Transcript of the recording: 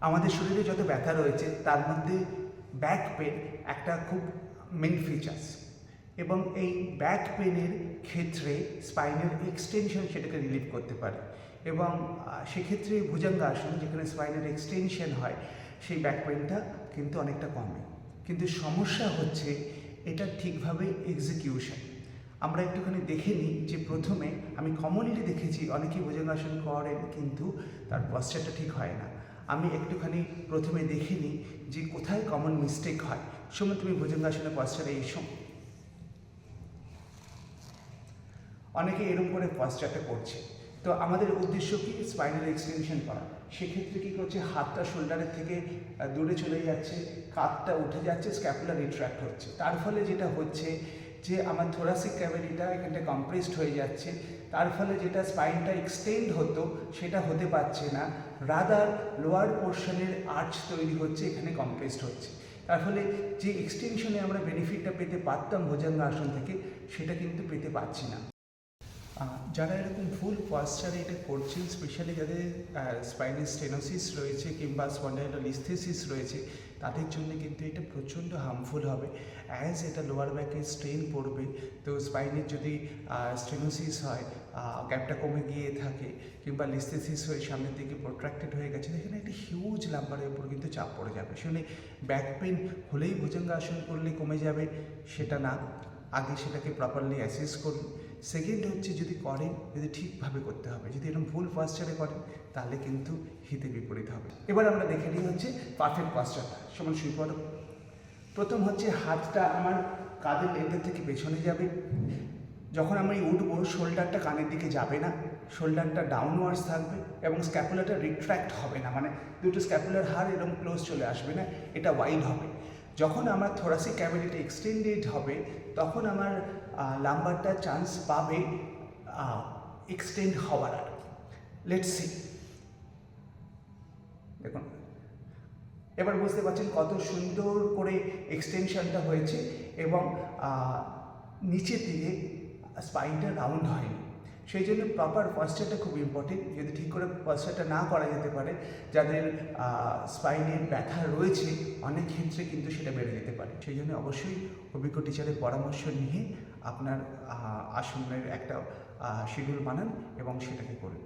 আমাদের শরীরে যত ব্যথা রয়েছে, তার মধ্যে ব্যাক পেন একটা খুব মেন ফিচার্স এবং এই ব্যাক পেনের ক্ষেত্রে স্পাইনের এক্সটেনশন সেটাকে রিলিভ করতে পারে এবং সেক্ষেত্রে ভুজঙ্গাসন যেখানে স্পাইনের এক্সটেনশন হয়, সেই ব্যাক পেনটা কিন্তু অনেকটা কমে। কিন্তু সমস্যা হচ্ছে এটা ঠিকভাবে এক্সিকিউশন আমরা একটুখানি দেখে নিই যে প্রথমে আমি কমনলি দেখেছি, অনেকেই ভুজঙ্গাসন করেন কিন্তু তার পশ্চারটা ঠিক হয় না। আমি একটুখানি প্রথমে দেখে নিই যে কোথায় কমন মিস্টেক হয়। সময় তুমি ভুজঙ্গাসনের পশ্চারে এসো। অনেকে এরকম করে পশ্চারটা করছে। তো আমাদের উদ্দেশ্য কি স্পাইনাল এক্সটেনশন করা? সেক্ষেত্রে কী করছে, হাতটা শোল্ডারের থেকে দূরে চলে যাচ্ছে, কাঁধটা উঠে যাচ্ছে স্ক্যাপুলার রিট্র্যাক্ট হচ্ছে। তার ফলে যেটা হচ্ছে যে আমার থোরাসিক ক্যাভিটিটা এখানটা কম্প্রেসড হয়ে যাচ্ছে, তার ফলে যেটা স্পাইনটা এক্সটেন্ড হতো, সেটা হতে পারছে না। রাদার লোয়ার পোর্শনের আর্চ তৈরি হচ্ছে, এখানে কম্প্রেসড হচ্ছে। তার ফলে যে এক্সটেনশনে আমরা বেনিফিটটা পেতে পারতাম ভোজাঙ্গ আসন থেকে, সেটা কিন্তু পেতে পারছি না। যারা এরকম ভুল পশ্চারে এটা করছেন স্পেশালি যাদের স্পাইনাল স্টেনোসিস রয়েছে কিংবা স্পন্ডাইলোলিস্থেসিস রয়েছে, তাদের জন্য কিন্তু এটা প্রচণ্ড হার্মফুল হবে। অ্যাজ এটা লোয়ার ব্যাকে স্ট্রেন পড়বে, তো স্পাইনের যদি স্টেনোসিস হয় গ্যাপটা কমে গিয়ে থাকে কিংবা লিস্থেসিস হয়ে সামনের দিকে প্রোট্রাক্টেড হয়ে গেছে এখানে একটা হিউজ লাম্বারের উপর কিন্তু চাপ পড়ে যাবে। শুনে ব্যাক পেন হলেই ভুজঙ্গাসন করলে কমে যাবে, সেটা না। আগে সেটাকে প্রপারলি অ্যাসেস করুন। সেকেন্ড হচ্ছে যদি করেন, যদি ঠিকভাবে করতে হবে, যদি এরকম ভুল পাশ্চারে করেন, তাহলে কিন্তু হিতে বিপরীত হবে। এবার আমরা দেখে নিই হচ্ছে পারফেক্ট পাশ্চারটা সমান শুয়ে পড়ো। প্রথম হচ্ছে হাতটা আমার কাঁধের লেন্থের থেকে পেছনে যাবে। যখন আমি উঠবো শোল্ডারটা কানের দিকে যাবে না। শোল্ডারটা ডাউনওয়ার্ডস থাকবে এবং স্ক্যাপুলারটা রিট্র্যাক্ট হবে না। মানে দুটো স্ক্যাপুলার হার এরকম ক্লোজ চলে আসবে না, এটা ওয়াইড হবে। যখন আমার থোরাসিক ক্যাভিটিটা এক্সটেন্ডেড হবে, তখন আমার লাম্বারটা চান্স পাবে এক্সটেন্ড হওয়ার আর লেটস সি দেখুন, এবার বুঝতে পারছেন কত সুন্দর করে এক্সটেনশনটা হয়েছে এবং নিচের দিকে স্পাইনটা রাউন্ড হয়নি। সেই জন্য প্রপার পশ্চারটা খুব ইম্পর্টেন্ট যদি ঠিক করে পশ্চারটা না করা যেতে পারে, যাদের স্পাইনের ব্যথা রয়েছে, অনেক ক্ষেত্রে কিন্তু সেটা বেড়ে যেতে পারে। সেই জন্য অবশ্যই অভিজ্ঞ টিচারের পরামর্শ নিয়ে আপনার আসনের একটা শিডিউল বানান এবং সেটাকে করুন।